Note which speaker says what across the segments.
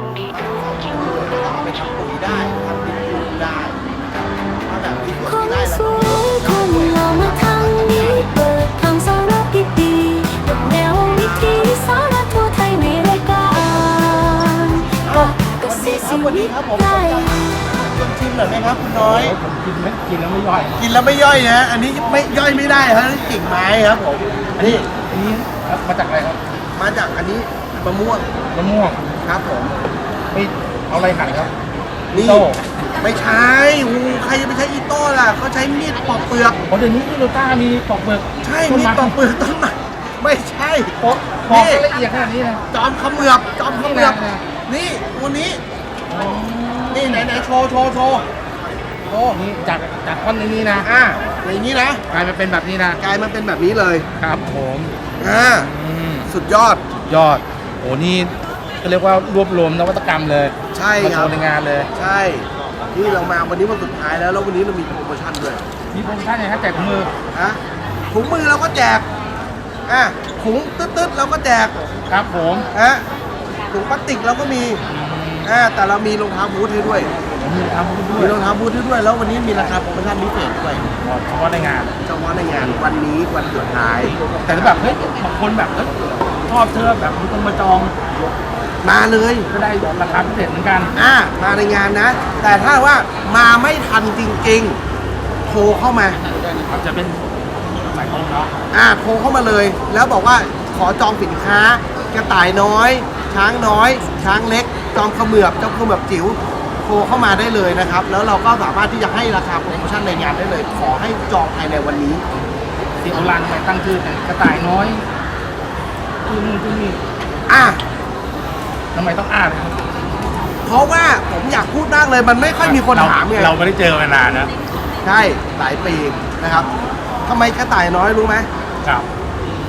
Speaker 1: เอาไปทำปุ๋ยได้ทำดินปลูกได้ถ้าแบบที่สวน
Speaker 2: คน
Speaker 1: ที่ได้
Speaker 2: ส
Speaker 1: แล้ว
Speaker 2: วยคนหล่อมาทางนี้เปิดทางสาระดีๆกับแนววิธีสาระทั่วไทยในรายการเกษตรชีวิตไทย
Speaker 1: ชวนชิมหน่อยไหมครับคุณน้อย
Speaker 3: ผมกินไม่กินแล้วไม่ย่อย
Speaker 1: กินแล้วไม่ย่อยนะอันนี้ไม่ย่อยไม่ได้ครับนี่กิ่งไม้ครับผม
Speaker 3: อันนี้อันนี้มาจากอะไรครับ
Speaker 1: มาจากอันนี้มะม่วง
Speaker 3: มะม่วง
Speaker 1: ครับผม
Speaker 3: ไม่เอาอะไรหั่นครับ
Speaker 1: นี่
Speaker 3: โต้
Speaker 1: ไม่ใช่หูใครจะไปใช้อีโต้ล่ะเขาใช้มีดปอกเปลือก
Speaker 3: อ๋อเดี๋ยวนี้ที่โรต้ามีปอกเปลือก
Speaker 1: ใช่
Speaker 3: ต้น
Speaker 1: มีด
Speaker 3: ไม้
Speaker 1: ปอกเปลือกต้นไม้ไม่ใช่
Speaker 3: ปอกปอกละเอียดขนาดนี้นะ
Speaker 1: จอมเขมือบจอมเขมือบ
Speaker 3: นี่นะ
Speaker 1: นี่ตัวนี้ นี่ไหนไหนโชว์โชว์โชว์โชว์
Speaker 3: นี่จากจากท่อนนี้นะ
Speaker 1: อ่าอย่างนี้นะ
Speaker 3: กลายมาเป็นแบบนี้นะ
Speaker 1: กลายมาเป็นแบบนี้เลย
Speaker 3: ครับผม
Speaker 1: อ่า
Speaker 3: อืม
Speaker 1: สุดยอด
Speaker 3: ยอดโอ้นี่ ก็เรียกว่ารวบรวมนวัตกรรมเลย
Speaker 1: ใช่
Speaker 3: มา
Speaker 1: ค
Speaker 3: โช
Speaker 1: รับ
Speaker 3: ว์ในงานเลย
Speaker 1: ใช่ที่เรามาวันนี้วันสุดท้ายแล้วแล้ววันนี้เรามีโปรโมชั่นด้วย
Speaker 3: มีโปรโมชั่นไงครับแจกถุงมือ
Speaker 1: ฮะถุงมือเราก็แจกอะถุงตึ๊ดๆเราก็แจก
Speaker 3: ครับผม
Speaker 1: ฮะถุงพลาสติกเราก็มีอ่าแต่เรามีรองเท้าบูทให้ด้วย
Speaker 3: ผมมีทำให้ด้ว
Speaker 1: มี
Speaker 3: ย
Speaker 1: รองเท้าบูทให้ด้วย แล้ววันนี้มีราคาโปรโมชั่นพิเศษด้วย
Speaker 3: เพราะว่าในงาน
Speaker 1: เฉพาะในงานวันนี้วันสุดท้าย
Speaker 3: แต่ถ้าแบบเฮ้ยบางคนแบบเฮ้ยชอบเสื้อแบบไม่ต้องมาจอง
Speaker 1: มาเลย
Speaker 3: ก็ได้ราคาพิเศษเหมือนกัน
Speaker 1: อ่ามาในงานนะ แต่ถ้าว่ามาไม่ทันจริงๆ โทรเข้ามา
Speaker 3: ครับจะเป็นสายตรงเนาะ
Speaker 1: อ่าโทรเข้ามาเลย แล้วบอกว่าขอจองสินค้ากระต่ายน้อย ช้างน้อย ช้างเล็ก จอมเขมือบเจ้าเขมือบจิ๋วโทรเข้ามาได้เลยนะครับ แล้วเราก็สามารถที่จะให้ราคาโปรโมชั่นในงานได้เลย ขอให้จองภายในวันนี้
Speaker 3: สีโอรันทำไมตั้งชื่อแต่กระต่ายน้อยชื่อนู่นชื่อนี่
Speaker 1: อะ
Speaker 3: ทำไมต้องอ่านครับ
Speaker 1: เพราะว่าผมอยากพูดมากเลยมันไม่ค่อยมีคนถามไง
Speaker 3: เราไม่ได้เจอมานานนะ
Speaker 1: ใช่หลายปีนะครับทำไมกระต่ายน้อยรู้ไหม
Speaker 3: ครับ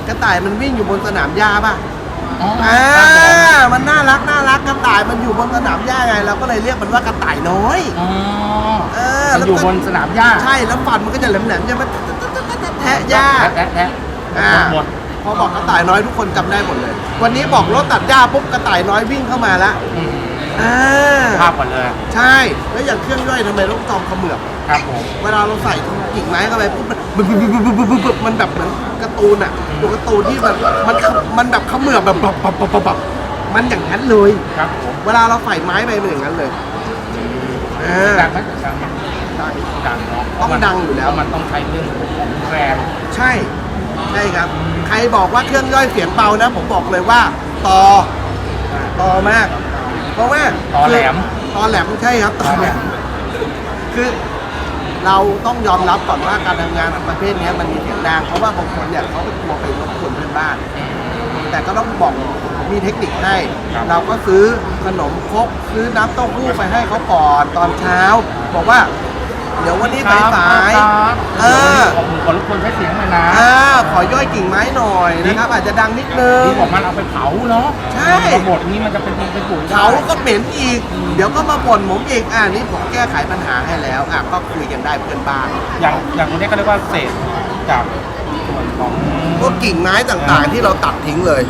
Speaker 1: กระต่ายมันวิ่งอยู่บนสนามหญ้าป่ะ
Speaker 3: อ๋อ
Speaker 1: อ่ามันน่ารักน่ารักกระต่ายมันอยู่บนสนามหญ้าไงเราก็เลยเรียกมันว่ากระต่ายน้อย
Speaker 3: อ๋อ
Speaker 1: เออ
Speaker 3: มันอยู่บนสนามหญ้า
Speaker 1: ใช่แล้วฟันมันก็จะแหลมๆจะมาแทะหญ้า
Speaker 3: แทะแทะ
Speaker 1: อ่า
Speaker 3: หมด
Speaker 1: พอบอกกระต่ายน้อยทุกคนจำได้หมดเลย วันนี้บอกรถตัดหญ้าปุ๊บกระต่ายน้อยวิ่งเข้ามาละ
Speaker 3: อืม
Speaker 1: อ่า
Speaker 3: ภาพก่อนเลย
Speaker 1: ใช่แล้วอย่างเครื่องย่อยทำไมต้องจอมเขมือบ
Speaker 3: ครับผม
Speaker 1: เวลาเราใส่กิ่งไม้เข้าไปปุ๊บมันบึ๊บบึ๊บบึ๊บบึ๊บบึ๊บบึ๊บมันแบบเหมือนการ์ตูนอะตัวการ์ตูนที่แบบมันมันแบบเขมือบแบบปับปับปับปับปับมันอย่างนั้นเลย
Speaker 3: ครับผม
Speaker 1: เวลาเราใส่ไม้ไปมันอย่างนั้นเลยเออ
Speaker 3: ดังไหมดังไหม
Speaker 1: ได้
Speaker 3: ดังเนาะ
Speaker 1: ต้องดังอยู่แล้ว
Speaker 3: เพราะมันต้องใช้เรื่องของแรง
Speaker 1: ใช่ ใช่ครับ ใครบอกว่าเครื่องย่อยเสียงเบานะ ผมบอกเลยว่าต่อต่อมาก เพราะว่า
Speaker 3: ตอแหลม
Speaker 1: ตอแหลมใช่ครับตอแหลมคือเราต้องยอมรับก่อนว่าการทำงานประเภทเนี้ยมันมีเสียงดังเพราะว่าบางคนเนี่ยเขาไปกลัวไปรบกวนเพื่อนบ้าน แต่ก็ต้องบอกมีเทคนิคให้
Speaker 3: ครับ
Speaker 1: เราก็ซื้อขนมครกซื้อน้ำเต้าหู้ไปให้เขาก่อนตอนเช้า บอกว่า เดี๋ยววันนี้สายสาย
Speaker 3: ครับ
Speaker 1: ๆเออ
Speaker 3: ขอบคุณขอรบกวนใช้เสียงหน่อยนะ
Speaker 1: อ่าขอย่อยกิ่งไม้หน่อยนะครับ อาจจะดังนิดนึง
Speaker 3: ที่บอกมันเอาไปเผาเนาะ
Speaker 1: ใช่
Speaker 3: ระบบนี้มันจะเป็นเป็นปุ๋ยได้
Speaker 1: เขาก็เหม็นอีก เดี๋ยวก็มาบ่นผมอีกอ่านี่ผมแก้ไขปัญหาให้แล้วอะก็คุยกันได้เพื่อนบ้าน
Speaker 3: อย่างอย่างตัวนี้ก็เรียกว่าเศษจากส่วนของ
Speaker 1: พวกกิ่งไม้ต่างๆ ที่เราตัดทิ้งเลย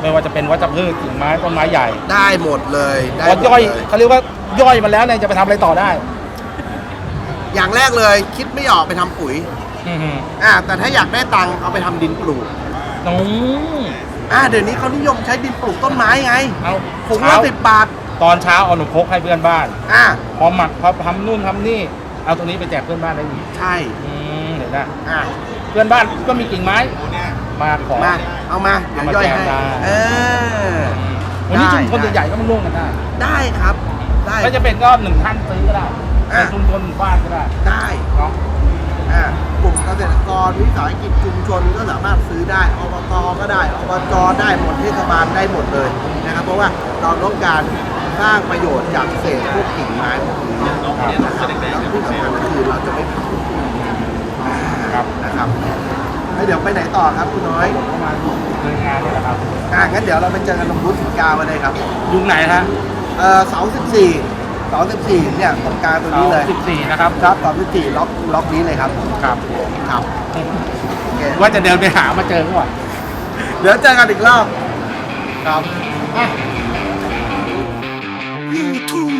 Speaker 3: ไม่ว่าจะเป็นวัชพืชกิ่งไม้ต้นไม้ใหญ่
Speaker 1: ได้หมดเลยได้
Speaker 3: พอ
Speaker 1: หมด
Speaker 3: ย่อย
Speaker 1: เลย
Speaker 3: เขาเรียกว่าย่อยมาแล้วเนี่ยจะไปทำอะไรต่อได้
Speaker 1: อย่างแรกเลยคิดไม่ออกไปทำปุ๋ย
Speaker 3: อือหือ
Speaker 1: อ่าแต่ถ้าอยากได้ตังค์เอาไปทำดินปลูก
Speaker 3: น้อง
Speaker 1: อ่าเดี๋ยวนี้เขานิยมใช้ดินปลูกต้นไม้ไง
Speaker 3: เอา
Speaker 1: ถุงละ
Speaker 3: เช้า
Speaker 1: สิบบาท
Speaker 3: ตอนเช้าเอาหนูพกให้เพื่อนบ้าน
Speaker 1: อ่า
Speaker 3: พอหมักพอทำนู่นทำนี่ เอาตรงนี้ไปแจกเพื่อนบ้านได้อีก
Speaker 1: ใช่
Speaker 3: อืมเห็นนะ
Speaker 1: อ่า
Speaker 3: เพื่อนบ้านก็มีกิ่งไม้มาขอ
Speaker 1: มาเอามาเดี๋ยวย่อยให้
Speaker 3: เอามาแจกได้
Speaker 1: เออ
Speaker 3: วันนี้
Speaker 1: ได้
Speaker 3: ชุมชนใหญ่ๆก็มาร่วมกันได้
Speaker 1: ได้ครับได้
Speaker 3: ก็จะเป็นก็หนึ่งท่านซื้อก็ได้
Speaker 1: อะ
Speaker 3: ในชุมชนหมู่บ้านก็ได้
Speaker 1: ได้
Speaker 3: เนาะ
Speaker 1: อ่ากลุ่มเกษตรกรวิสาหกิจชุมชนก็สามารถซื้อได้อบตก็ได้อบจได้หมดเทศบาลได้หมดเลยนะครับ เพราะว่าเราต้องการสร้างประโยชน์จากเศษพวกกิ่งไม้พวกนี้นะครับแล้วที่สำคัญก็คือเราจะไม่เผา
Speaker 3: ครับ
Speaker 1: นะครับแล้วเดี๋ยวไปไหนต่อครับคุณน้อย
Speaker 3: ประมาณเดินงานนี่แหละครับ
Speaker 1: อ่างั้นเดี๋ยวเราไปเจอกันตรงบูธสิบเก้ากันเลยครับ
Speaker 3: ยุคไหนฮะ
Speaker 1: เออเสาสิบสี่ สองสิบสี่เนี่ยตรงกลางตรงนี้เลย
Speaker 3: สิบสี่นะครับ
Speaker 1: ครับสองสิบสี่ล็อกล็อกนี้เลยครับ
Speaker 3: ครับ
Speaker 1: ครับโอเค
Speaker 3: ว่าจะเดินไปหามาเจอก่อน
Speaker 1: เดี๋ยวเจอกันอีกรอบครับยิ่ง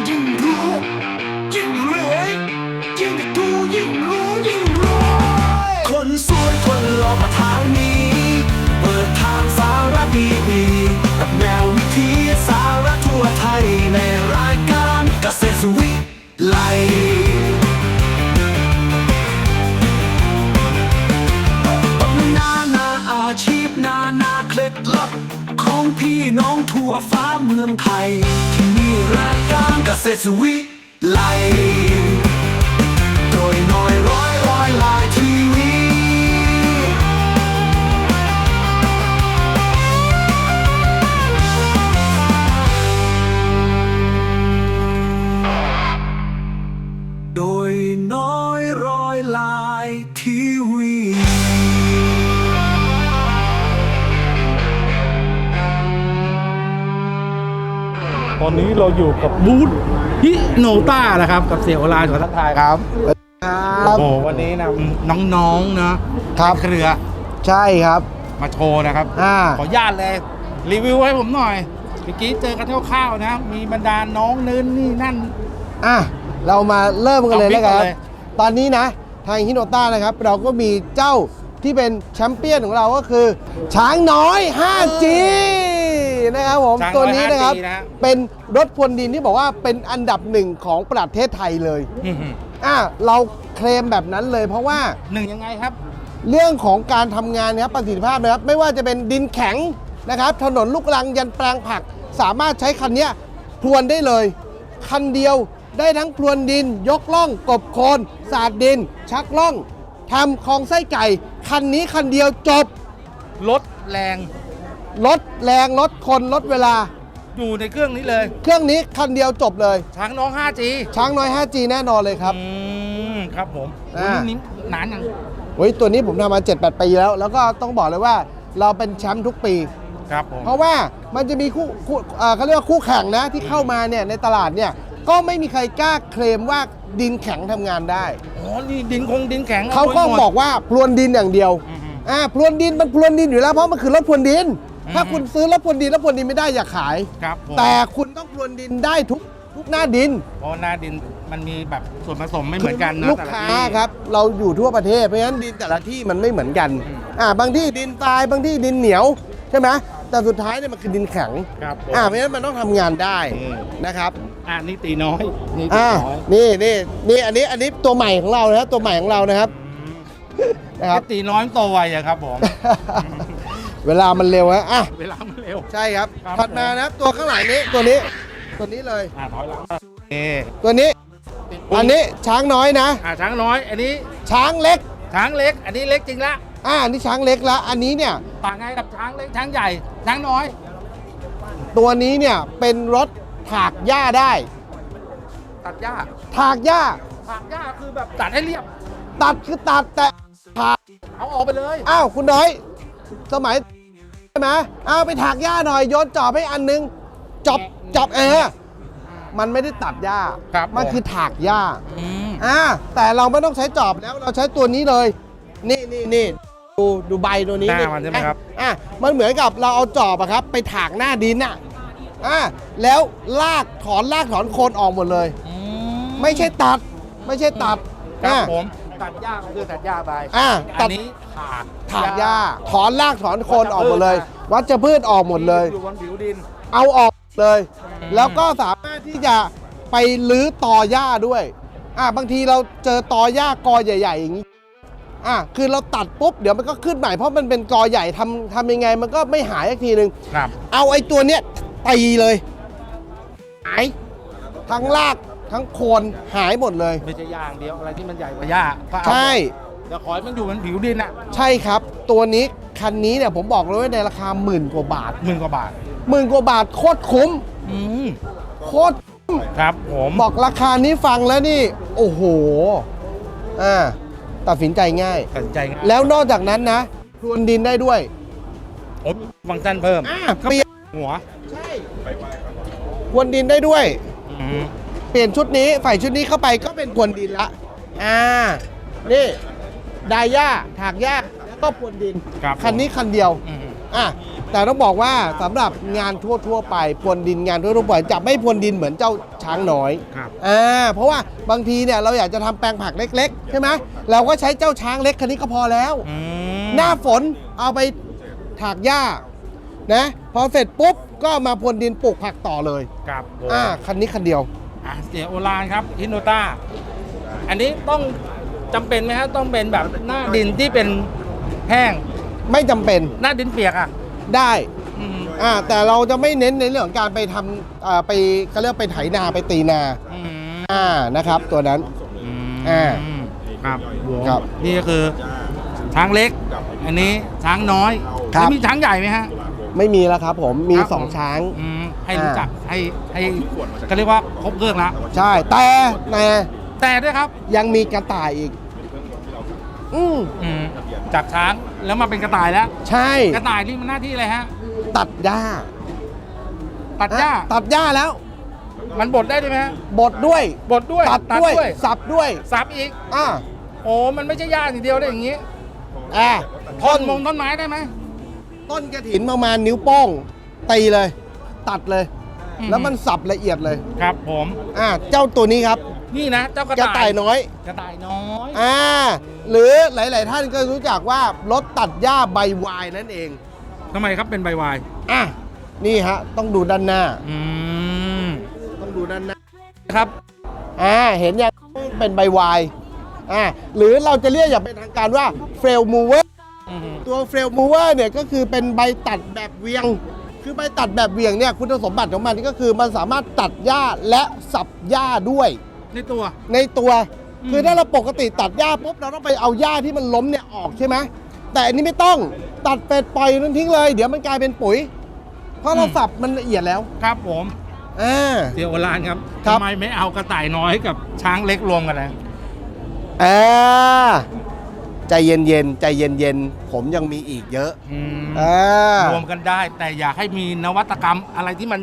Speaker 4: ยิ่งรู้ยิ่งรู้ยิ่งรวยคนสวยคนรอมาทางนี้ ทยที่มีรายการเกษตรวิไล
Speaker 3: อนนี้เราอยู่กับบูธฮิโนต้านะครับกับเสียโอลานของทักทายครับ
Speaker 1: ครับ
Speaker 3: โอ้โหวันนี้นะน้องๆนะครับเครือ
Speaker 1: ใช่ครับ
Speaker 3: มาโชว์นะครับ
Speaker 1: อ่า
Speaker 3: ขออนุญาตเลยรีวิวให้ผมหน่อยเมื่อกี้เจอกันคร่าวๆนะครับมีบรรดาน้องนื้นนี่นั่น
Speaker 1: อะ เรามาเริ่มกันเลย
Speaker 3: เอาบิ๊
Speaker 1: นะ
Speaker 3: ก
Speaker 1: ครับ
Speaker 3: ก่อนเลย
Speaker 1: ตอนนี้นะ ทางฮิโนต้านะครับ เราก็มีเจ้าที่เป็นแชมเปี้ยนของเราก็คือ ช้างน้อย 5G นะครับผม
Speaker 3: ช้างน้อย
Speaker 1: ตัวนี้นะครับ
Speaker 3: 5G นะฮะ
Speaker 1: เป็นรถพรวนดินที่บอกว่าเป็นอันดับหนึ่งของประเทศไทยเลย
Speaker 3: อื้อหือ
Speaker 1: อะเราเคลมแบบนั้นเลย เพราะว่า
Speaker 3: หนึ่งยังไงครับ
Speaker 1: เรื่องของการทำงานนะครับประสิทธิภาพนะครับ ไม่ว่าจะเป็นดินแข็งนะครับ ถนนลูกรังยันแปลงผัก สามารถใช้คันเนี้ยพรวนได้เลย คันเดียวได้ทั้งพรวนดิน ยกล่อง กบโคนสาดดิน ชักล่องทำคลองไส้ไก่ คันนี้คันเดียวจบ
Speaker 3: ลดแรง
Speaker 1: ลดแรงลดคนลดเวลา
Speaker 3: อยู่ในเครื่องนี้เลย
Speaker 1: เครื่องนี้คันเดียวจบเลย
Speaker 3: ช้างน้อง 5G
Speaker 1: ช้างน้อย 5G แน่นอนเลยครับ
Speaker 3: อืมครับผม
Speaker 1: อ่า
Speaker 3: วันนี้หนานยัง
Speaker 1: เฮ้ยตัวนี้ผมทำมา7-8ปีแล้ว แล้วก็ต้องบอกเลยว่าเราเป็นแชมป์ทุกปี
Speaker 3: ครับผม
Speaker 1: เพราะว่ามันจะมีคู่คู่เอ่อเขาเรียกว่าคู่แข่งนะที่เข้ามาเนี่ยในตลาดเนี่ยก็ไม่มีใครกล้าเคลมว่าดินแข็งทำงานได้
Speaker 3: อ๋อ นี่ดินคงดินแข็ง
Speaker 1: เขาก็บอกว่าพรวนดินอย่างเดียว
Speaker 3: อืม
Speaker 1: อ่าพรวนดินมันพรวนดินอยู่แล้วเพราะมันคือรถพรวนดิน
Speaker 3: อืม
Speaker 1: ถ้าคุณซื้อรถพรวนดินแล้วพรวนดินไม่ได้อย่าขาย
Speaker 3: ครับผม
Speaker 1: แต่คุณต้องพรวนดินได้ทุกทุกหน้าดิน
Speaker 3: เพราะหน้าดินมันมีแบบส่วนผสมไม่เหมือนกันนะ
Speaker 1: ลูก
Speaker 3: แต่ะ
Speaker 1: ค้า
Speaker 3: ที่
Speaker 1: ครับ เราอยู่ทั่วประเทศเพราะฉะนั้นดินแต่ละที่มันไม่เหมือนกัน
Speaker 3: อืม
Speaker 1: อ่าบางที่ดินทรายบางที่ดินเหนียวใช่ไหมแต่สุดท้ายเนี่ยมันคือดินแข็ง
Speaker 3: ครับผม
Speaker 1: อ่าเพราะฉะนั้นมันต้องทำงานได้
Speaker 3: อืม
Speaker 1: นะครับ
Speaker 3: อ่านี่ตีน้อยนี่ตี
Speaker 1: อ่า
Speaker 3: น้อย
Speaker 1: นี่นี่นี่อันนี้อันนี้ตัวใหม่ของเรานะครับตัวใหม่ของเรานะครับนะครับ
Speaker 3: ตีน้อยมันโตไวอะครับผม
Speaker 1: เวลามันเร็วฮะอะ
Speaker 3: เวลามันเร็ว
Speaker 1: ใช่ครับ
Speaker 3: ครับ
Speaker 1: ถัดมานะครับตัวข้างหลังนี้ตัวนี้ตัวนี้เลย
Speaker 3: อ่าถอยหลังเอ
Speaker 1: ตัวนี้ อันนี้ช้างน้อยนะ
Speaker 3: อ่าช้างน้อย อันนี้
Speaker 1: ช้างเล็ก
Speaker 3: ช้างเล็ก อันนี้เล็กจริงละ
Speaker 1: อ่าอันนี้ช้างเล็กละอันนี้เนี่ย
Speaker 3: ต่างไงกับช้างเล็กช้างใหญ่ช้างน้อย
Speaker 1: ตัวนี้เนี่ยเป็นรถถากหญ้าได้
Speaker 3: ตัดหญ้า
Speaker 1: ถากหญ้า
Speaker 3: ถากหญ้าคือแบบตัดให้เรียบ
Speaker 1: ตัดคือตัดแต่ถาก
Speaker 3: เอาออกไปเลย
Speaker 1: อ้าวคุณน้อย สมัยใช่ไหมอ้าวไปถากหญ้าหน่อยโยนจอบให้อันนึงจอบจอบเออมันไม่ได้ตัดหญ้า
Speaker 3: ครับ
Speaker 1: มัน
Speaker 3: ผม
Speaker 1: คือถากหญ้า
Speaker 3: อืม
Speaker 1: อ่าแต่เราไม่ต้องใช้จอบแล้วเราใช้ตัวนี้เลย นี่นี่นี่ดูดูใบตัวนี้
Speaker 3: หน้ามันใช่ไหมครับ
Speaker 1: อะมันเหมือนกับเราเอาจอบอะครับ ไปถากหน้าดินอะอะแล้วลากถอนลากถอนโคนออกหมดเลย
Speaker 3: อื
Speaker 1: ไม่ใช่ตัด ไม่ใช่ตัด
Speaker 3: ครับ
Speaker 1: อะ
Speaker 3: ผม ตัดหญ้าก็คือตัดหญ้าไป
Speaker 1: อะ
Speaker 3: อั
Speaker 1: ตั
Speaker 3: น
Speaker 1: ด
Speaker 3: นี้ถาก
Speaker 1: ถากหญ้า ถอนรากถอนโคนออกหมดเลย วัชพืชออกหมดเลย
Speaker 3: อยู่บนผิวดิน
Speaker 1: เอาออกเลย
Speaker 3: อืม
Speaker 1: แล้วก็สามารถที่จะไปลื้อตอหญ้าด้วยอะบางทีเราเจอตอหญ้ากอใหญ่ ๆ อย่างนี้อะคือเราตัดปุ๊บเดี๋ยวมันก็ขึ้นใหม่เพราะมันเป็นกอใหญ่ทำทำยังไงมันก็ไม่หายสักทีหนึ่ง
Speaker 3: ครับ
Speaker 1: เอาไอ้ตัวเนี้ยตีเลย หายทั้งราก ทั้งโคนหายหมดเลย
Speaker 3: ไม่ใช่อย่างเดียวอะไรที่มันใหญ่กว่าหญ้าก็เอา
Speaker 1: ใช่
Speaker 3: เดี๋ยวขอให้มันอยู่บนผิวดินอะ
Speaker 1: ใช่ครับ ตัวนี้คันนี้เนี่ยผมบอกเลยว่าในราคาหมื่นกว่าบาท
Speaker 3: หมื่นกว่าบาท
Speaker 1: หมื่นกว่าบาทโคตรคุ้ม
Speaker 3: อืม
Speaker 1: โคตรคุ้ม
Speaker 3: ครับผม
Speaker 1: บอกราคานี้ฟังแล้วนี่ โอ้โหอ่าตัดสินใจง่าย
Speaker 3: ตัดสินใจง่าย
Speaker 1: แล้วนอกจากนั้นนะพรวนดินได้ด้วย
Speaker 3: ผมฟังก์ชันเพิ่ม
Speaker 1: อ่าเปลี่ยน
Speaker 3: หัว
Speaker 1: ใช่พรวนดินได้ด้วย
Speaker 3: อืม
Speaker 1: เปลี่ยนชุดนี้ใส่ชุดนี้เข้าไปก็เป็นพรวนดินละอ่านี่ไดาย่าถากหญ้าแล้วก็พรวนดิน
Speaker 3: ครับ
Speaker 1: คันนี้คันเดียว
Speaker 3: อืม
Speaker 1: อะแต่ต้องบอกว่าสำหรับงานทั่วๆไปพรวนดินงานทั่วๆไปจะไม่พรวนดินเหมือนเจ้าช้างน้อย
Speaker 3: ครับ
Speaker 1: อ่าเพราะว่าบางทีเนี่ยเราอยากจะทำแปลงผักเล็กๆ ใช่ไหมเราก็ใช้เจ้าช้างเล็กคันนี้ก็พอแล้ว
Speaker 3: อืม
Speaker 1: หน้าฝนเอาไปถากหญ้านะพอเสร็จปุ๊บก็เอามาพรวนดินปลูกผักต่อเลย
Speaker 3: ครับผม
Speaker 1: อ่าคันนี้คันเดียว
Speaker 3: อะเสียโอรานครับฮินโนต้าอันนี้ต้องจำเป็นไหมฮะต้องเป็นแบบหน้าดินที่เป็นแห้ง
Speaker 1: ไม่จำเป็น
Speaker 3: หน้าดินเปียกอะ
Speaker 1: ได้
Speaker 3: อืม
Speaker 1: อ่าแต่เราจะไม่เน้นในเรื่องของการไปทำอ่าไปก็เรียกไปไถนาไปตีนา
Speaker 3: อืม
Speaker 1: อ่านะครับ ตัวนั้น
Speaker 3: อืม
Speaker 1: อ่า
Speaker 3: ครับ
Speaker 1: ครับ
Speaker 3: นี่ก็คือช้างเล็ก อันนี้ช้างน้อย
Speaker 1: ครับ
Speaker 3: แล้วมีช้างใหญ่ไหมฮะ
Speaker 1: ไม่มีแล้วครับผมมี
Speaker 3: ครับ
Speaker 1: สอง
Speaker 3: ผม
Speaker 1: ช้าง
Speaker 3: อืม ให้รู้จักให้ให้ก็เรียกว่าครบเครื่องละ
Speaker 1: ใช่ แต่แต่
Speaker 3: แต่ด้วยครับ
Speaker 1: ยังมีกระต่ายอีก อืม
Speaker 3: อืมจากช้างแล้วมาเป็นกระต่ายแล้ว
Speaker 1: ใช่
Speaker 3: กระต่ายนี่มันหน้าที่อะไรฮะ
Speaker 1: ตัดหญ้า
Speaker 3: ตัดหญ้า
Speaker 1: อะตัดหญ้าแล้ว
Speaker 3: มันบดได้ด้วยไหมฮะ
Speaker 1: บดด้วย
Speaker 3: บดด้วย
Speaker 1: ตัดด้วย สับด้วย
Speaker 3: สับอีก
Speaker 1: อ่า
Speaker 3: โอ้มันไม่ใช่หญ้าอย่างเดียวได้อย่างงี้
Speaker 1: อ่า
Speaker 3: ท่อนมงต้นไม้ได้ไหม
Speaker 1: ต้นกระถินประมาณนิ้วโป้งตีเลย ตัดเลย
Speaker 3: อื
Speaker 1: แล้วมันสับละเอียดเลย
Speaker 3: ครับผม
Speaker 1: อ่า เจ้าตัวนี้ครับ
Speaker 3: นี่นะ เจ้ากระ
Speaker 1: กระ
Speaker 3: ต่า
Speaker 1: ต่ายยน้อย
Speaker 3: กระต่ายน้อย
Speaker 1: อ่า หรือหลาย ๆ ท่านก็รู้จักว่ารถตัดหญ้าใบวายนั่นเอง
Speaker 3: ทำไมครับเป็นใบวาย
Speaker 1: อะ นี่ฮะ ต้องดูด้านหน้า
Speaker 3: อืม
Speaker 1: ต้องดูด้านหน้า
Speaker 3: ครับ
Speaker 1: อ่า เห็นยังเป็นใบวาย อ่า หรือเราจะเรียกอย่างเป็นทางการว่าเฟลมูเวอร์
Speaker 3: อืม
Speaker 1: ตัวเฟลมูเวอร์เนี่ยก็คือเป็นใบตัดแบบเวียง คือใบตัดแบบเวียงเนี่ยคุณสมบัติของมันก็คือมันสามารถตัดหญ้าและสับหญ้าด้วย
Speaker 3: ในตัว
Speaker 1: ในตัว
Speaker 3: อืม
Speaker 1: คือถ้าเราปกติตัดหญ้าปุ๊บเราต้องไปเอาหญ้าที่มันล้มเนี่ยออกใช่ไหมแต่อันนี้ไม่ต้องตัดเป็ดปล่อยนั้นทิ้งเลย เดี๋ยวมันกลายเป็นปุ๋ย เพราะเราสับมันละเอียดแล้ว
Speaker 3: ครับผม
Speaker 1: อ่า
Speaker 3: เสียโอรานครับ
Speaker 1: ครับ
Speaker 3: ทำไมไม่เอากระต่ายน้อยกับช้างเล็กรวมกันนะ
Speaker 1: อ่า ใจเย็นๆใจเย็นๆผมยังมีอีกเยอะ
Speaker 3: อืม
Speaker 1: อ่าร
Speaker 3: วมกันได้ แต่อยากให้มีนวัตกรรมอะไรที่มัน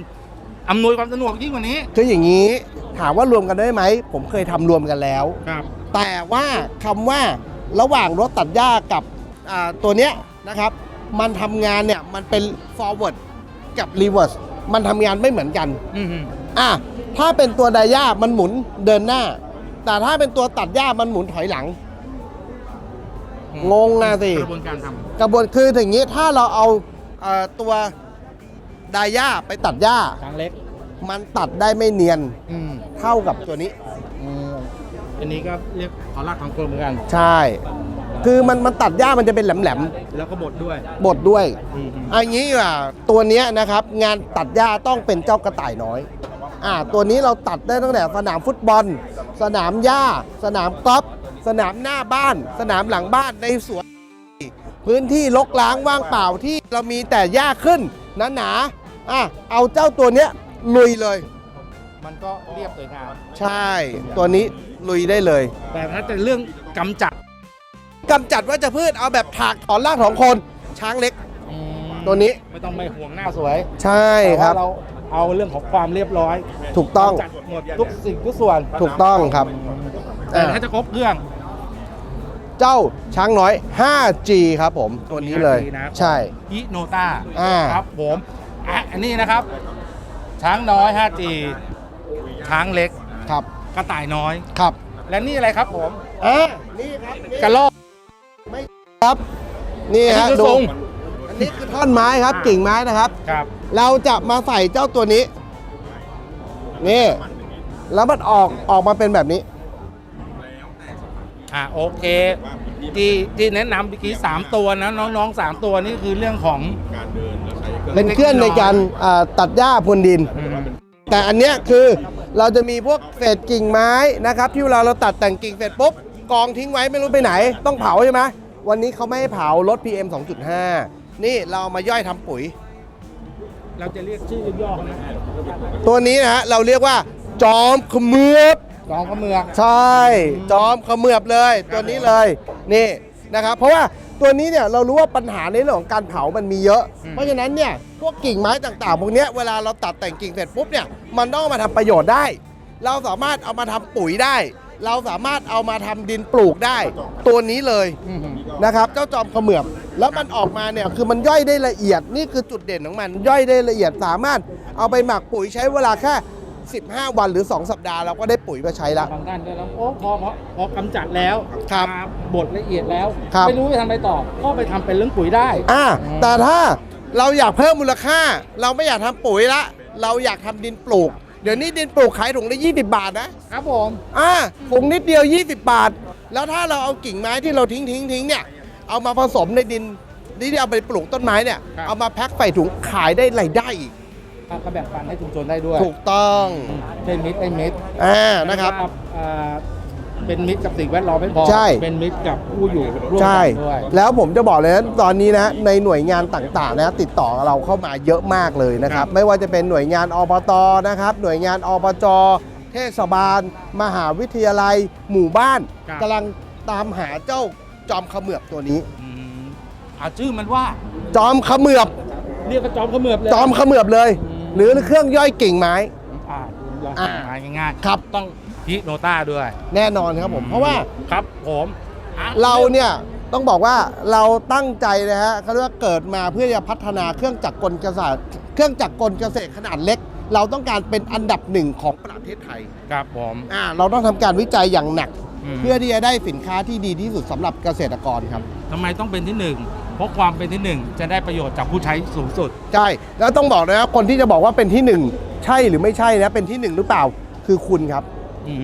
Speaker 3: อำนวยความสะดวกยิ่งกว่านี้
Speaker 1: คืออย่างนี้ถามว่ารวมกันได้ไหม ผมเคยทำรวมกันแล้ว
Speaker 3: ครับ
Speaker 1: แต่ว่าคำว่าระหว่างรถตัดหญ้ากับอ่าตัวเนี้ยนะครับ มันทำงานเนี่ยมันเป็น forward กับ reverse มันทำงานไม่เหมือนกัน
Speaker 3: อืม
Speaker 1: อะถ้าเป็นตัวไดย่ามันหมุนเดินหน้า แต่ถ้าเป็นตัวตัดหญ้ามันหมุนถอยหลัง งงนะสิ
Speaker 3: กระบวนการท
Speaker 1: กระบวนคืออย่างนี้ถ้าเราเอาเอ่อตัวไดย่าไปตัดหญ้าำ
Speaker 3: ช้างเล็ก
Speaker 1: มันตัดได้ไม่เนียน
Speaker 3: อืม
Speaker 1: เท่ากับตัวนี้
Speaker 3: อืมอันนี้ก็เรียกขอลากของกลมเหมือนกัน
Speaker 1: ใช่ คือมันมันตัดหญ้ามันจะเป็นแหลม
Speaker 3: แล้วก็บดด้วย
Speaker 1: ๆบดด้วย
Speaker 3: อืม
Speaker 1: อันนี้อะตัวเนี้ยนะครับ งานตัดหญ้าต้องเป็นเจ้ากระต่ายน้อย อ่า ตัวนี้เราตัดได้ตั้งแต่สนามฟุตบอล สนามหญ้า สนามกอล์ฟ สนามหน้าบ้าน สนามหลังบ้านในสวนพื้นที่รกร้างว่างเปล่าที่เรามีแต่หญ้าขึ้นหนาๆอะเอาเจ้าตัวเนี้ยลุยเลย
Speaker 3: มันก็เรียบสวยงาม
Speaker 1: ใช่ ตัวนี้ลุยได้เลย
Speaker 3: แต่ถ้าจะเรื่องกำจัด
Speaker 1: กำจัดวัชพืชเอาแบบถากถอนรากถอนโคน ช้างเล็ก
Speaker 3: อืม
Speaker 1: ตัวนี้
Speaker 3: ไม่ต้องไม่ห่วงหน้าสวย
Speaker 1: ใช่
Speaker 3: แต่
Speaker 1: ค
Speaker 3: ว่า
Speaker 1: รับ
Speaker 3: เราเอาเรื่องของความเรียบร้อย
Speaker 1: ถูกต้อง
Speaker 3: กำจัดหมดทุกสิ่งทุกส่วน
Speaker 1: ถูกต้องครับ
Speaker 3: แต่ถ้าจะครบเครื่อง
Speaker 1: เจ้าช้างน้อย 5G ครับผม ตัวนี้เลย
Speaker 3: 5G นะ
Speaker 1: ใช่
Speaker 3: ยิโนต้า
Speaker 1: อ่า
Speaker 3: ครับผมอะอันนี้นะครับ ช้างน้อย 5G ช้างเล็ก
Speaker 1: ครับ
Speaker 3: กระต่ายน้อย
Speaker 1: ครับ
Speaker 3: และนี่อะไรครับผม
Speaker 1: อ่านี่ครับนี่
Speaker 3: กระรอก
Speaker 1: ครับ นี่
Speaker 3: อันนี้
Speaker 1: ฮะ
Speaker 3: คือ
Speaker 1: ดู
Speaker 3: ทรง
Speaker 1: อันนี้คือท่อนไม้ครับ กิ่งไม้นะครับ
Speaker 3: ครับ
Speaker 1: เราจะมาใส่เจ้าตัวนี้ นี่ แล้วมันออกออกมาเป็นแบบนี้
Speaker 3: อะโอเค ที่ที่แนะนำเมื่อกี้สามตัวนะน้องๆสามตัวนี่คือเรื่องของ
Speaker 1: เป็นเครื่องในการอ่าตัดหญ้าพรวนดิน
Speaker 3: อืม
Speaker 1: แต่อันเนี้ยคือเราจะมีพวกเศษกิ่งไม้นะครับที่เวลาเราตัดแต่งกิ่งเสร็จปุ๊บกองทิ้งไว้ไม่รู้ไปไหน ต้องเผาใช่ไหมวันนี้เขาไม่ให้เผาลด PM 2.5 นี่เราเอามาย่อยทำปุ๋ย
Speaker 3: เราจะเรียกชื่อย่อๆนะ
Speaker 1: ตัวนี้นะฮะเราเรียกว่าจอมเขมือบ
Speaker 3: กองขมือก
Speaker 1: ใช่ จอมเขมือบเลย ตัวนี้เลยนี่นะครับ เพราะว่าตัวนี้เนี่ยเรารู้ว่าปัญหาในเรื่องของการเผามันมีเยอะ เพราะฉะนั้นเนี่ยพวกกิ่งไม้ต่างๆพวกเนี้ยเวลาเราตัดแต่งกิ่งเสร็จปุ๊บเนี่ยมันต้องเอามาทำประโยชน์ได้ เราสามารถเอามาทำปุ๋ยได้ เราสามารถเอามาทำดินปลูกได้ ตัวนี้เลย
Speaker 3: อืม
Speaker 1: นะครับเจ้าจอมเขมือบแล้วมันออกมาเนี่ยคือมันย่อยได้ละเอียดนี่คือจุดเด่นของมันย่อยได้ละเอียดสามารถเอาไปหมักปุ๋ยใช้เวลาแค่ 15 วันหรือ 2 สัปดาห์เราก็ได้ปุ๋ยมาใช้ละ
Speaker 3: บางท่านก็แล้วโอ้พอพอพอกำจัดแล้ว
Speaker 1: ครับ
Speaker 3: มาบดละเอียดแล้ว
Speaker 1: ครับ
Speaker 3: ไม่รู้จะทำอะไรต่อ ก็ไปทำเป็นเรื่องปุ๋ยได้
Speaker 1: อ่า
Speaker 3: อืม
Speaker 1: แต่ถ้าเราอยากเพิ่มมูลค่า เราไม่อยากทำปุ๋ยละ เราอยากทำดินปลูก เดี๋ยวนี้ดินปลูกขายถุงละ20 บาทนะ
Speaker 3: ครับผม
Speaker 1: อ่าถุงนิดเดียว 20 บาท แล้วถ้าเราเอากิ่งไม้ที่เราทิ้งทิ้งทิ้งเนี่ย เอามาผสมในดินนี่ที่เอาไปปลูกต้นไม้เนี่ย
Speaker 3: ครับ
Speaker 1: เอามาแพ็คใส่ถุงขายได้รายได้อีก
Speaker 3: ก็แบ่งปันให้ชุมชนได้ด้วย
Speaker 1: ถูกต้อง
Speaker 3: เป็นมิตรได้มิตร
Speaker 1: อ่านะครับ
Speaker 3: แล้วก็อ่าเป็นมิตรกับสิ่งแวดล้อมไม่พอ
Speaker 1: ใช่
Speaker 3: เป็นมิตรกับผู้อยู่ร่วม
Speaker 1: ใช่
Speaker 3: กันด้วย
Speaker 1: แล้วผมจะบอกเลยนะตอนนี้นะในหน่วยงานต่างๆนะติดต่อเราเข้ามาเยอะมากเลยนะครับ ไม่ว่าจะเป็นหน่วยงานอบตนะครับ หน่วยงานอบจเทศบาล มหาวิทยาลัย หมู่บ้าน
Speaker 3: ครับ
Speaker 1: กำลังตามหาเจ้าจอมเขมือบตัวนี้
Speaker 3: อืมเอาชื่อมันว่า
Speaker 1: จอมเขมือบ
Speaker 3: เรียกกระจอมเขมือบเลย
Speaker 1: จอมเขมือบเลย หรือเครื่องย่อยกิ่งไม้
Speaker 3: อ่าลอง
Speaker 1: อ่า
Speaker 3: หาง่ายๆ
Speaker 1: ครับ
Speaker 3: ต้องฮิโนต้าด้วย
Speaker 1: แน่นอนครับผม เพราะว่า
Speaker 3: ครับผมอะ
Speaker 1: เราเนี่ยต้องบอกว่าเราตั้งใจนะฮะเขาเรียกว่าเกิดมาเพื่อจะพัฒนาเครื่องจักรกลเกษตรเครื่องจักรกลเกษตรขนาดเล็ก เราต้องการเป็นอันดับหนึ่งของประเทศไทย
Speaker 3: ครับผม
Speaker 1: อ่าเราต้องทำการวิจัยอย่างหนัก
Speaker 3: อืม
Speaker 1: เพื่อที่จะได้สินค้าที่ดีที่สุดสำหรับเกษตรกรครับ
Speaker 3: ทำไมต้องเป็นที่หนึ่ง เพราะความเป็นที่หนึ่งจะได้ประโยชน์จากผู้ใช้สูงสุด
Speaker 1: ใช่ แล้วต้องบอกนะครับคนที่จะบอกว่าเป็นที่หนึ่งใช่หรือไม่ใช่นะเป็นที่หนึ่งหรือเปล่าคือคุณครับ
Speaker 3: อื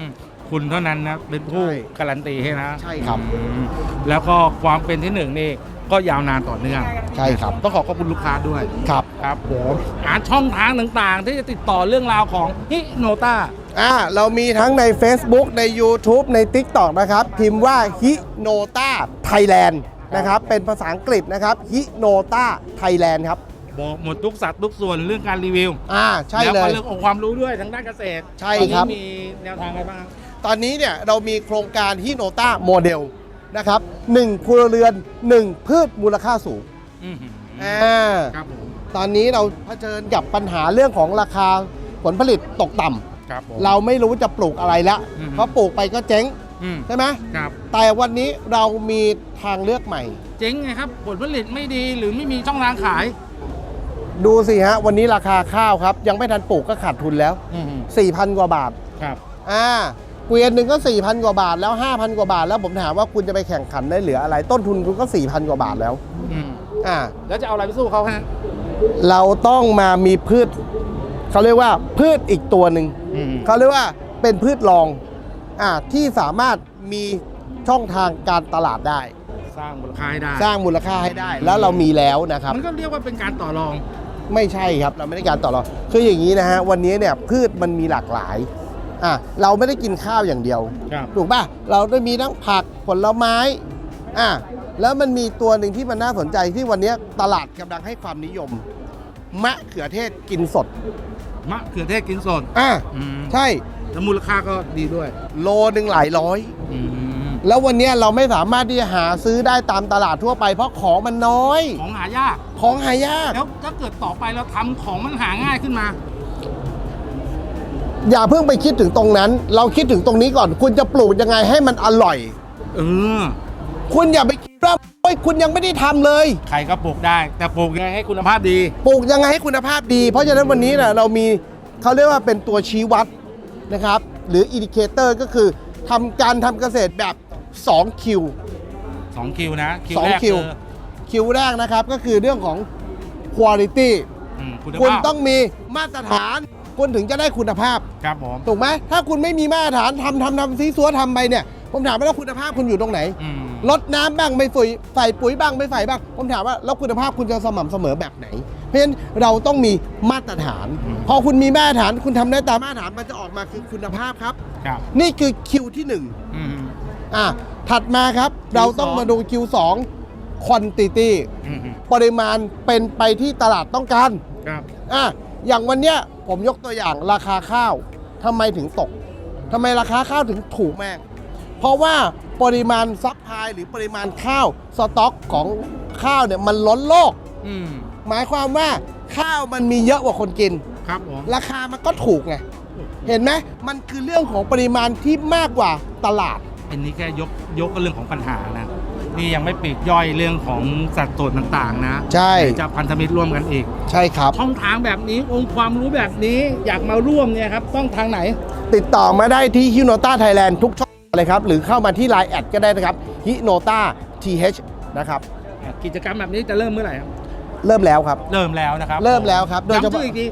Speaker 3: มคุณเท่านั้นนะเป็นผู้
Speaker 1: ใช่
Speaker 3: การันตีให้นะ
Speaker 1: ใช่ครับ
Speaker 3: อืมแล้วก็ความเป็นที่หนึ่งนี่ก็ยาวนานต่อเนื่อง
Speaker 1: ใช่ครับ
Speaker 3: ต้องขอขอบคุณลูกค้าด้วย
Speaker 1: ครับ
Speaker 3: ครับผมหาช่องทางต่างๆ ที่จะติดต่อเรื่องราวของฮิโนต้า
Speaker 1: อ่าเรามีทั้งใน Facebook ใน YouTube ใน TikTok นะครับ พิมพ์ว่า Hinota Thailand นะครับ เป็นภาษาอังกฤษนะครับ Hinota Thailand ครับ
Speaker 3: บอกหมดทุกสัตว์ทุกส่วนเรื่องการรีวิว
Speaker 1: อ่าใช่
Speaker 3: แล้ว
Speaker 1: เล
Speaker 3: ก็
Speaker 1: ย
Speaker 3: เรื่ององค์ความรู้ด้วยทางด้านเกษตร
Speaker 1: ใช่ครับ
Speaker 3: ตอนนี้มีแนวทางอะไรบ้างครับ
Speaker 1: ตอนนี้เนี่ยเรามีโครงการ Hinota Model นะครับ1ครัวเรือน1พืชมูลค่าสูง
Speaker 3: อื้อหือ
Speaker 1: อ่า
Speaker 3: ครับผม
Speaker 1: ตอนนี้เราเผชิญกับปัญหาเรื่องของราคาผลผลิตตกต่ำ
Speaker 3: ครับผม
Speaker 1: เราไม่รู้จะปลูกอะไรละ
Speaker 3: อืม
Speaker 1: เพราะปลูกไปก็เจ๊ง
Speaker 3: อืม
Speaker 1: ใช่ไหม
Speaker 3: ครับ
Speaker 1: แต่วันนี้เรามีทางเลือกใหม่
Speaker 3: เจ๊งไงครับผลผลิตไม่ดีหรือไม่มีช่องทางขาย
Speaker 1: ดูสิฮะ วันนี้ราคาข้าวครับ ยังไม่ทันปลูกก็ขาดทุนแล้ว
Speaker 3: อืม
Speaker 1: 4,000 กว่าบาท
Speaker 3: ครับ
Speaker 1: อ่าเกวียนหนึ่งก็ 4,000 กว่าบาทแล้ว 5,000 กว่าบาท แล้วผมถามว่าคุณจะไปแข่งขันได้เหลืออะไร ต้นทุนคุณก็ 4,000 กว่าบาทแล้ว
Speaker 3: อืม
Speaker 1: อ่า
Speaker 3: แล้วจะเอาอะไรไปสู้เขาฮะ
Speaker 1: เราต้องมามีพืชเขาเรียกว่าพืชอีกตัวหนึ่ง
Speaker 3: อืม
Speaker 1: เขาเรียกว่าเป็นพืชรองอ่า ที่สามารถมีช่องทางการตลาดได้
Speaker 3: สร้างมูลค่าให้ได้
Speaker 1: สร้างมูลค่าให้ได้ แล้วเรามีแล้วนะครับ
Speaker 3: มันก็เรียกว่าเป็นการต่อรอง
Speaker 1: ไม่ใช่ครับเราไม่ได้การต่อรองคืออย่างนี้นะฮะวันนี้เนี่ยพืชมันมีหลากหลายอะเราไม่ได้กินข้าวอย่างเดียว
Speaker 3: ครับ
Speaker 1: ถูกป่ะเราได้มีทั้งผักผลไม้อะแล้วมันมีตัวหนึ่งที่มันน่าสนใจที่วันนี้ตลาดกำลังให้ความนิยม มะเขือเทศกินสด
Speaker 3: มะเขือเทศกินสด
Speaker 1: อะ
Speaker 3: อืม
Speaker 1: ใช่
Speaker 3: แล้วมูลค่าก็ดีด้วย
Speaker 1: โลหนึ่งหลายร้อย
Speaker 3: อืม
Speaker 1: แล้ววันนี้เราไม่สามารถที่จะหาซื้อได้ตามตลาดทั่วไป เพราะของมันน้อย
Speaker 3: ของหายาก
Speaker 1: ของหายาก
Speaker 3: แล้วถ้าเกิดต่อไปเราทำของมันหาง่ายขึ้นมา
Speaker 1: อย่าเพิ่งไปคิดถึงตรงนั้น เราคิดถึงตรงนี้ก่อน คุณจะปลูกยังไงให้มันอร่อย
Speaker 3: เออ
Speaker 1: คุณอย่าไปคิดว่าโอ้ยคุณยังไม่ได้ทำเลย
Speaker 3: ใครก็ปลูกได้ แต่ปลูกยังไงให้คุณภาพดี
Speaker 1: ปลูกยังไงให้คุณภาพดี เพราะฉะนั้นวันนี้นะเรามีเขาเรียกว่าเป็นตัวชี้วัด นะครับ หรืออินดิเคเตอร์ก็คือทำการทำเกษตรแบบ 2 คิว
Speaker 3: 2 คิวนะคิว
Speaker 1: สอง
Speaker 3: แรก
Speaker 1: คิว
Speaker 3: คือ
Speaker 1: คิวแรกนะครับก็คือเรื่องของ quality
Speaker 3: อืมคุณ
Speaker 1: คุณ
Speaker 3: ภาพ
Speaker 1: ต้องมีมาตรฐาน คุณถึงจะได้คุณภาพ
Speaker 3: ครับผม
Speaker 1: ถูกไหมถ้าคุณไม่มีมาตรฐานทำทำทำซีซัวทำไปเนี่ย ผมถามว่าแล้วคุณภาพคุณอยู่ตรงไหน
Speaker 3: อืม
Speaker 1: ลดน้ำบ้างไม่ฝุ่ยใส่ปุ๋ยบ้างไม่ใส่บ้าง ผมถามว่าแล้วคุณภาพคุณจะสม่ำเสมอแบบไหน เพราะฉะนั้นเราต้องมีมาตรฐาน พอคุณมีมาตรฐานคุณทำได้ตามมาตรฐานมันจะออกมาคือคุณภาพครับ
Speaker 3: ครับ
Speaker 1: นี่คือคิวที่หนึ่ง
Speaker 3: อืม
Speaker 1: อะถัดมาครับเราต้องมาดูคิวสองควอนติตี้
Speaker 3: อืม
Speaker 1: ปริมาณเป็นไปที่ตลาดต้องการ
Speaker 3: ครับ
Speaker 1: อะอย่างวันเนี้ยผมยกตัวอย่างราคาข้าวทำไมถึงตกทำไมราคาข้าวถึงถูกแม่ง เพราะว่าปริมาณซัพพลายหรือปริมาณข้าวสต็อกของข้าวเนี่ยมันล้นโลก
Speaker 3: อืม
Speaker 1: หมายความว่าข้าวมันมีเยอะกว่าคนกิน
Speaker 3: ครับผม
Speaker 1: ราคามันก็ถูกไงเห็นไหมมันคือเรื่องของปริมาณที่มากกว่าตลาด
Speaker 3: อันนี้แค่ยกยกเรื่องของปัญหานะนี่ยังไม่ปลีกย่อยเรื่องของสัดส่วนต่างๆนะ
Speaker 1: ใช่
Speaker 3: เดี๋ยวจะพันธมิตรร่วมกันอีก
Speaker 1: ใช่ครับ
Speaker 3: ช่องทางแบบนี้องค์ความรู้แบบนี้อยากมาร่วมเนี่ยครับ ต้องทางไหน
Speaker 1: ติดต่อมาได้ที่ฮิโนต้าไทยแลนด์ทุกช่องเลย ครับ หรือเข้ามาที่ Line แอดก็ได้นะครับฮิโนต้า th นะครับ
Speaker 3: กิจกรรมแบบนี้จะเริ่มเมื่อไหร่ครับ
Speaker 1: เริ่มแล้วครับ
Speaker 3: เริ่มแล้วนะครับ
Speaker 1: เริ่มแล้วครับโดยเฉ
Speaker 3: ย้ำ
Speaker 1: พาะ
Speaker 3: ชื่ออีกที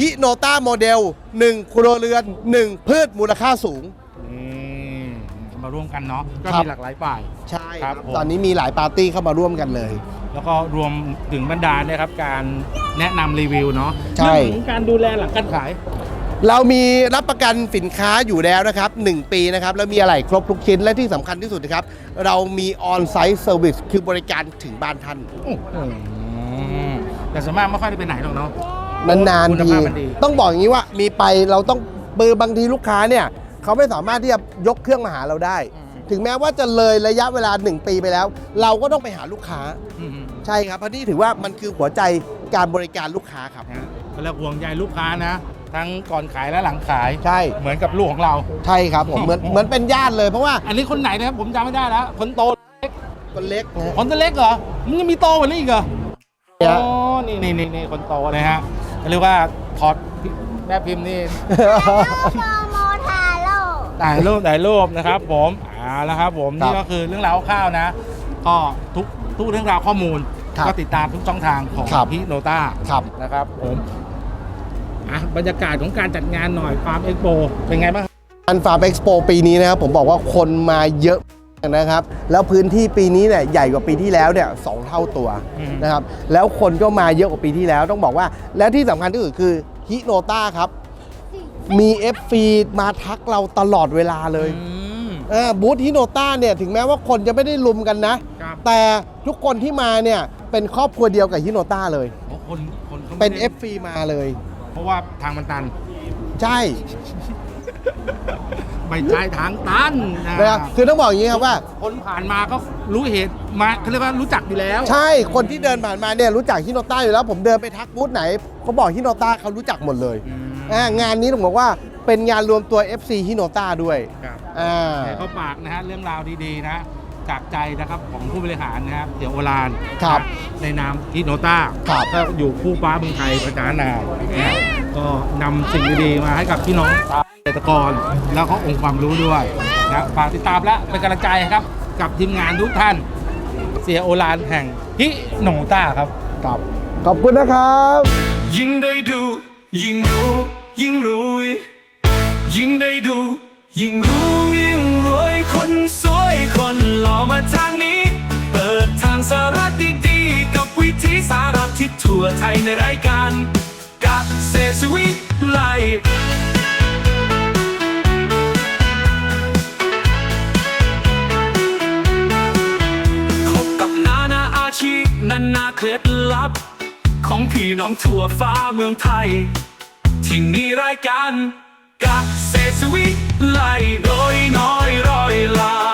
Speaker 1: ฮิโนต้าโมเดล1ครัวเรือน 1 พืชมูลค่าสูง
Speaker 3: นี่มาร่วมกันเนาะก็
Speaker 1: ครับ
Speaker 3: มีหลากหลายฝ่าย
Speaker 1: ใช่
Speaker 3: ครับผม
Speaker 1: ตอนนี้มีหลายปาร์ตี้เข้ามาร่วมกันเลย
Speaker 3: แล้วก็รวมถึงบรรดาเนี่ยครับการแนะนำรีวิวเนาะ
Speaker 1: ใช่
Speaker 3: เรื่องของการดูแลหลังการขาย
Speaker 1: เรามีรับประกันสินค้าอยู่แล้วนะครับ 1 ปีนะครับ แล้วมีอะไรครบทุกชิ้น และที่สำคัญที่สุดนะครับ เรามีออนไซต์เซอร์วิสคือบริการถึงบ้านท่าน
Speaker 3: แต่ส่วนมากไม่ค่อยได้ไปไหนหรอกเนาะ
Speaker 1: นาน
Speaker 3: คุณ
Speaker 1: ๆที
Speaker 3: ภาพมันดี
Speaker 1: ต้องบอกอย่างนี้ว่ามีไปเราต้องเบอร์บางทีลูกค้าเนี่ยเขาไม่สามารถที่จะยกเครื่องมาหาเราได้ ถึงแม้ว่าจะเลยระยะเวลา 1 ปีไปแล้ว เราก็ต้องไปหาลูกค้า
Speaker 3: อืม
Speaker 1: ใช่ครับเพราะนี่ถือว่ามันคือหัวใจการบริการลูกค้าครับ
Speaker 3: นะก็เรียกห่วงใยลูกค้านะ ทั้งก่อนขายและหลังขาย
Speaker 1: ใช่
Speaker 3: เหมือนกับลูกของเรา
Speaker 1: ใช่ครับผมเหมือนเหมือนเป็นญาติเลยเพราะว่า
Speaker 3: อันนี้คนไหนนะครับผมจำไม่ได้แล้วคนโตเล็ก
Speaker 1: คนเล็กนะฮะ
Speaker 3: คนตัวเล็กเหรอมันยังมีโตกว่านี้อีกเหรอ
Speaker 1: เนี่ย
Speaker 3: อ๋อนี่นี่นี่นี่คนโตนะฮะก็เรียกว่าถอดแม่พิมพ์นี่
Speaker 2: โมทาโร่
Speaker 3: ถ่ายรูปถ่ายรูปนะครับ ผมเอาละครับผม
Speaker 1: ครับ
Speaker 3: นี่ก็คือเรื่องราวคร่าวๆนะ ก็ทุกทุกเรื่องราวข้อมูล
Speaker 1: ครับ
Speaker 3: ก็ติดตามทุกช่องทางของ
Speaker 1: ครับ
Speaker 3: พี่โนต้า
Speaker 1: ครับ
Speaker 3: นะครับผม อะบรรยากาศของการจัดงานหน่อยฟาร์มเอ็กโปเป็นไงบ้างครับ
Speaker 1: อันฟาร์มเอ็กซ์โปปีนี้นะครับผมบอกว่าคนมาเยอะนะครับแล้วพื้นที่ปีนี้เนี่ยใหญ่กว่าปีที่แล้วเนี่ยสองเท่าตัว
Speaker 3: อืม
Speaker 1: นะครับแล้วคนก็มาเยอะกว่าปีที่แล้วต้องบอกว่า และที่สำคัญที่สุดคือฮิโนต้าครับ มี f อฟีมาทักเราตลอดเวลาเลย
Speaker 3: อืม
Speaker 1: เออบูธฮิโนต้าเนี่ยถึงแม้ว่าคนจะไม่ได้ลุมกันนะ
Speaker 3: ครับ
Speaker 1: แต่ทุกคนที่มาเนี่ยเป็นครอบครัวเดียวกับฮิโนต้าเลย
Speaker 3: โอ้คนคนขา
Speaker 1: เป็น
Speaker 3: ไม่ได้
Speaker 1: f อฟีมาเลย
Speaker 3: เพราะว่าทางมันตัน
Speaker 1: ใช่
Speaker 3: ไม่ใช่ทางตันนะ
Speaker 1: นะครับคือต้องบอกอย่างนี้ครับว่า
Speaker 3: คนผ่านมาก็รู้เหตุมาเขาเรียกว่ารู้จักอยู่แล้ว
Speaker 1: ใช่คนที่เดินผ่านมาเนี่ยรู้จักฮิโนต้าอยู่แล้ว ผมเดินไปทักบูธไหนเขาบอกฮิโนต้าเขารู้จักหมดเลย
Speaker 3: อืม
Speaker 1: อ่างานนี้ต้องบอกว่าเป็นงานรวมตัว FC ฮิโนต้าด้วย
Speaker 3: ครับ
Speaker 1: อ่า
Speaker 3: ให้เขาปากนะฮะเรื่องราวดีๆนะ จากใจนะครับของผู้บริหารนะครับเดี๋ยวโอราน
Speaker 1: ครับ
Speaker 3: นะในนามที่โนต้า
Speaker 1: ครับ
Speaker 3: ก็อยู่คู่ฟ้าเมืองไทยประจานนานนะก็นำสิ่งดีๆมาให้กับพี่น้องเกษตรกร แล้วก็องค์ความรู้ด้วยนะฝากติดตามและเป็นกำลังใจครับ กับทีมงานทุกท่าน เสียโอรานแห่งฮิโนต้าครับ
Speaker 1: ครับขอบคุณนะครับ
Speaker 4: ยิ่งได้ดู ยิ่งรู้ยิ่งรวยยิ่งได้ดูยิ่งรู้ยิ่งรว ยคนสวยคนหล่อมาทางนี้ เปิดทางสาระดีๆ กับวิธีสารที่ทั่วไทยในรายการกับเซสวิไลพบกับนานาอาชีพนานาเคล็ดลับ ของพี่น้องทั่วฟ้าเมืองไทย ที่มีรายการกะเศรษฐวิไลโดยน้อยร love.